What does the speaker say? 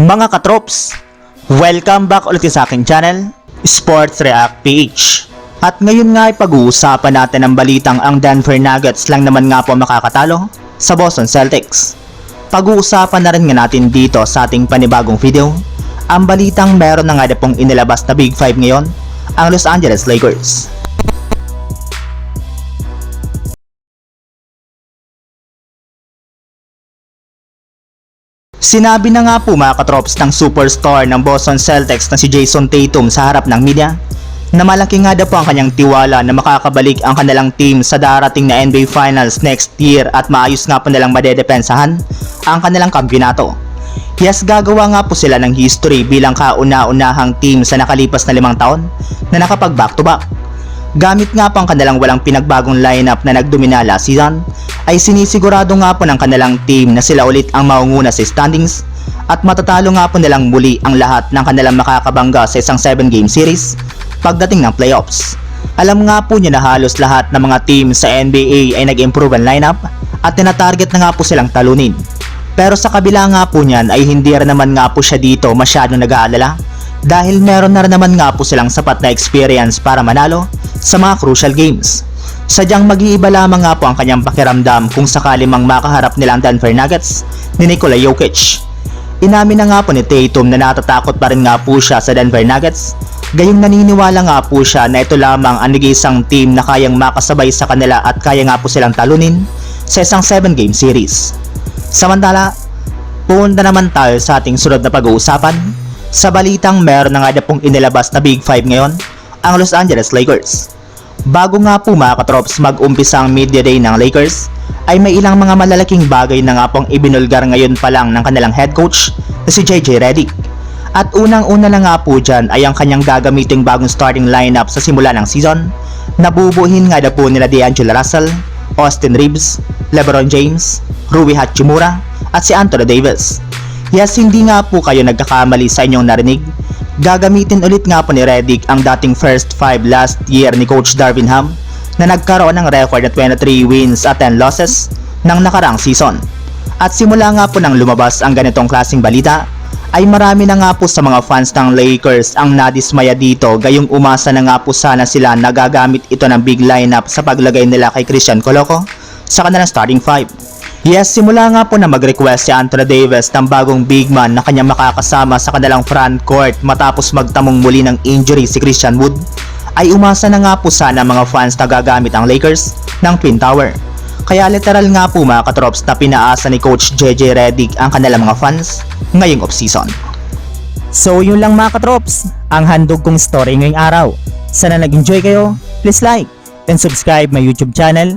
Mga katrops, welcome back ulit sa aking channel, Sports React PH. At ngayon nga ay pag-uusapan natin ang balitang ang Denver Nuggets lang naman nga po makakatalo sa Boston Celtics. Pag-uusapan na rin nga natin dito sa ating panibagong video, ang balitang meron na nga na pong inilabas na Big 5 ngayon, ang Los Angeles Lakers. Sinabi na nga po mga katrops ng superstar ng Boston Celtics na si Jason Tatum sa harap ng media na malaki nga daw po ang kanyang tiwala na makakabalik ang kanilang team sa darating na NBA Finals next year at maayos nga po nilang madedepensahan ang kanilang kampyonato. Yes, gagawa nga po sila ng history bilang kauna-unahang team sa nakalipas na limang taon na nakapag back-to-back. Gamit nga po ang kanilang walang pinagbagong lineup na nagdomina last season, ay sinisigurado nga po ng kanilang team na sila ulit ang maunguna sa standings at matatalo nga po nilang muli ang lahat ng kanilang makakabangga sa isang 7 game series pagdating ng playoffs. Alam nga po niyo na halos lahat ng mga team sa NBA ay nag-improve ang lineup at tinatarget na nga po silang talunin. Pero sa kabila nga po niyan ay hindi rin naman nga po siya dito masyadong nag-aalala dahil meron na rin naman nga po silang sapat na experience para manalo sa mga crucial games. Sadyang mag-iiba lamang nga po ang kanyang pakiramdam kung sakali mang makaharap nilang Denver Nuggets ni Nikola Jokic. Inamin na nga po ni Tatum na natatakot pa rin nga po siya sa Denver Nuggets, gayong naniniwala nga po siya na ito lamang ang nag-iisang team na kayang makasabay sa kanila at kaya nga po silang talunin sa isang 7 game series. Samantala, punta naman tayo sa ating sunod na pag-uusapan. Sa balitang meron na nga na pong inilabas na Big 5 ngayon, ang Los Angeles Lakers. Bago nga po mga katrops mag-umpisa ang media day ng Lakers, ay may ilang mga malalaking bagay na nga pong ibinulgar ngayon pa lang ng kanilang head coach na si JJ Redick. At unang-una na nga po dyan ay ang kanyang gagamiting bagong starting lineup sa simula ng season, nabubuhin nga na po nila D'Angelo Russell, Austin Reeves, LeBron James, Rui Hachimura, at si Anthony Davis. Yes, hindi nga po kayo nagkakamali sa inyong narinig. Gagamitin ulit nga po ni Redick ang dating first five last year ni Coach Darvin Ham na nagkaroon ng record na 23 wins at 10 losses ng nakarang season. At simula nga po nang lumabas ang ganitong klaseng balita, ay marami na nga po sa mga fans ng Lakers ang nadismaya dito gayong umasa na nga po sana sila nagagamit ito ng big lineup sa paglagay nila kay Christian Coloco sa kanilang starting five. Yes, simula nga po na mag-request si Anthony Davis ng bagong big man na kanyang makakasama sa kanilang front court matapos magtamong muli ng injury si Christian Wood, ay umasa na nga po sana mga fans na gagamit ang Lakers ng Twin Tower. Kaya literal nga po mga katrops na pinaasa ni Coach JJ Redick ang kanilang mga fans ngayong off-season. So yun lang mga katrops, ang handog kong story ngayong araw. Sana nag-enjoy kayo, please like and subscribe my YouTube channel,